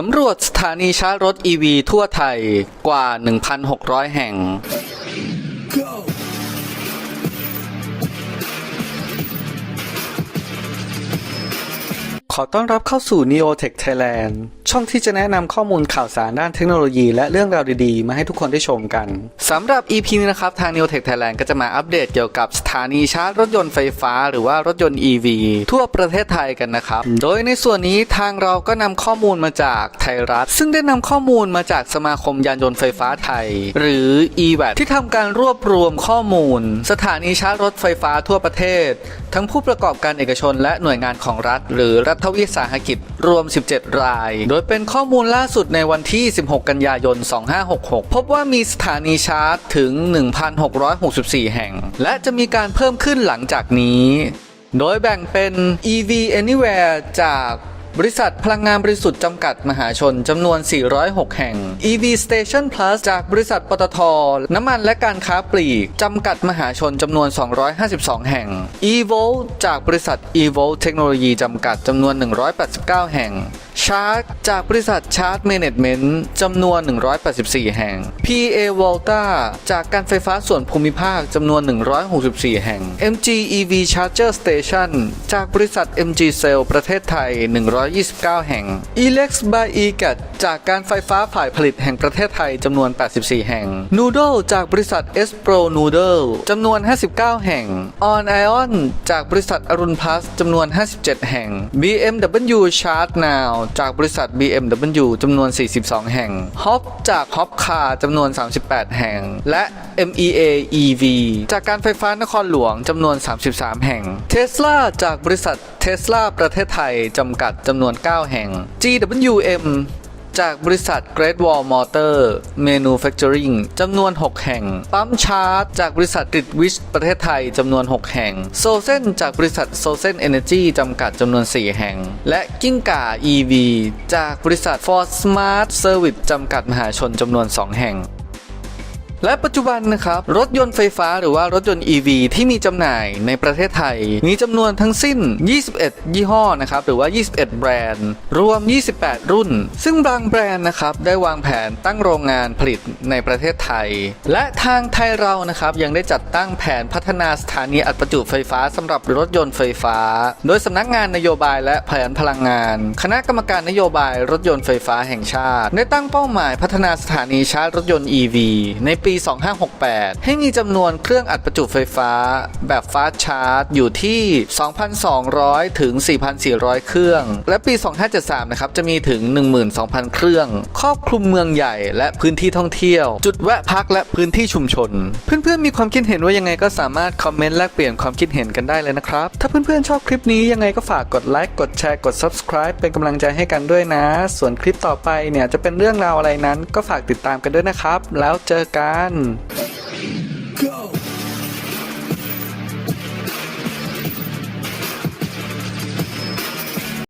สำรวจสถานีชาร์จรถ EV ทั่วไทยกว่า 1,600 แห่ง ขอต้อนรับเข้าสู่ Neotech Thailand ช่องที่จะแนะนำข้อมูลข่าวสารด้านเทคโนโลยีและเรื่องราวดีๆ มาให้ทุกคนได้ชมกันสำหรับ EP นี้นะครับ ทาง Neotech Thailand ก็จะมาอัปเดตเกี่ยวกับสถานีชาร์จรถยนต์ไฟฟ้า หรือว่ารถยนต์ EV ทั่วประเทศไทยกันนะครับ โดยในส่วนนี้ทางเราก็นำข้อมูลมาจากไทยรัฐ ซึ่งได้นำข้อมูลมาจากสมาคมยานยนต์ไฟฟ้าไทย หรือ EVAT ที่ทำการรวบรวมข้อมูล สถานีชาร์จรถไฟฟ้าทั่วประเทศ ทั้งผู้ประกอบการเอกชน และหน่วยงานของรัฐ หรือรัฐวิสาหกิจรวม 17 รายโดยยเป็นข้อมูลล่าสุดในวันที่ 16 กันยายน 2566 พบว่ามีสถานีชาร์จถึง 1,664 แห่ง และจะมีการเพิ่มขึ้นหลังจากนี้ โดยแบ่งเป็น EV Anywhere จากบริษัทพลังงานบริสุทธิ์จำกัดมหาชนจำนวน 406 แห่ง EV Station Plus จากบริษัทปตท น้ำมันและการค้าปลีก จำกัดมหาชนจำนวน 252 แห่ง EVOL จากบริษัท eVolt เทคโนโลยีจำกัดจำนวน 189 แห่ง Charge จากบริษัท Charge Management จำนวน 184 แห่ง PA Volta จากการไฟฟ้าส่วนภูมิภาคจำนวน 164 แห่ง MG EV Charger Station จากบริษัท MG Cell ประเทศไทย 129 แห่ง Elex by EGAT จากการไฟฟ้าฝ่ายผลิตแห่งประเทศไทยจำนวน 84 แห่ง Noodle จากบริษัท S Pro Noodle จำนวน 59 แห่ง On Ion จากบริษัทอรุณ Plus จำนวน 57 แห่ง BMW Charge Now จากบริษัท BMW จำนวน 42 แห่ง Hop จาก Hop Car จำนวน 38 แห่ง และ MEA EV จากการไฟฟ้านครหลวงจำนวน 33 แห่ง Tesla จากบริษัท Tesla ประเทศไทย จำกัดจำนวน 9 แห่ง GWM จากบริษัท Great Wall Motor Manufacturing จำนวน 6 แห่ง ปั๊มชาร์จจากบริษัทติดวิชประเทศไทยจำนวน 6 แห่ง โซเซนจากบริษัทโซเซนเอเนจีจำกัดจำนวน 4 แห่ง และกิ้งก่า EV จากบริษัท Ford Smart Service จำกัดมหาชนจำนวน 2 แห่ง และปัจจุบันนะครับ รถยนต์ไฟฟ้าหรือว่ารถยนต์ EV ที่มีจำหน่ายในประเทศไทย มีจำนวนทั้งสิ้น 21 ยี่ห้อนะครับ หรือว่า 21 แบรนด์ รวม 28 รุ่น ซึ่งบางแบรนด์นะครับ ได้วางแผนตั้งโรงงานผลิตในประเทศไทย และทางไทยเรานะครับ ยังได้จัดตั้งแผนพัฒนาสถานีอัดประจุไฟฟ้าสำหรับรถยนต์ไฟฟ้า โดยสำนักงานนโยบายและแผนพลังงาน คณะกรรมการนโยบายรถยนต์ไฟฟ้าแห่งชาติ ได้ตั้งเป้าหมายพัฒนาสถานีชาร์จรถยนต์ EV ในปี 2568 ให้มีจำนวนเครื่องอัดประจุไฟฟ้า แบบฟาสชาร์จ อยู่ที่ 2,200 ถึง 4,400 เครื่อง และปี 2573 นะครับ จะมีถึง 12,000 เครื่อง ครอบคลุมเมืองใหญ่และพื้นที่ท่องเที่ยว จุดแวะพักและพื้นที่ชุมชน เพื่อนๆ มีความคิดเห็นว่ายังไงก็สามารถคอมเมนต์แลกเปลี่ยนความคิดเห็นกันได้เลยนะครับ ถ้าเพื่อนๆ ชอบคลิปนี้ยังไงก็ฝากกดไลค์ กดแชร์ กด subscribe เป็นกำลังใจให้กันด้วยนะ ส่วนคลิปต่อไปเนี่ยจะเป็นเรื่องราวอะไรนั้นก็ฝากติดตามกันด้วยนะครับ แล้วเจอกันกัน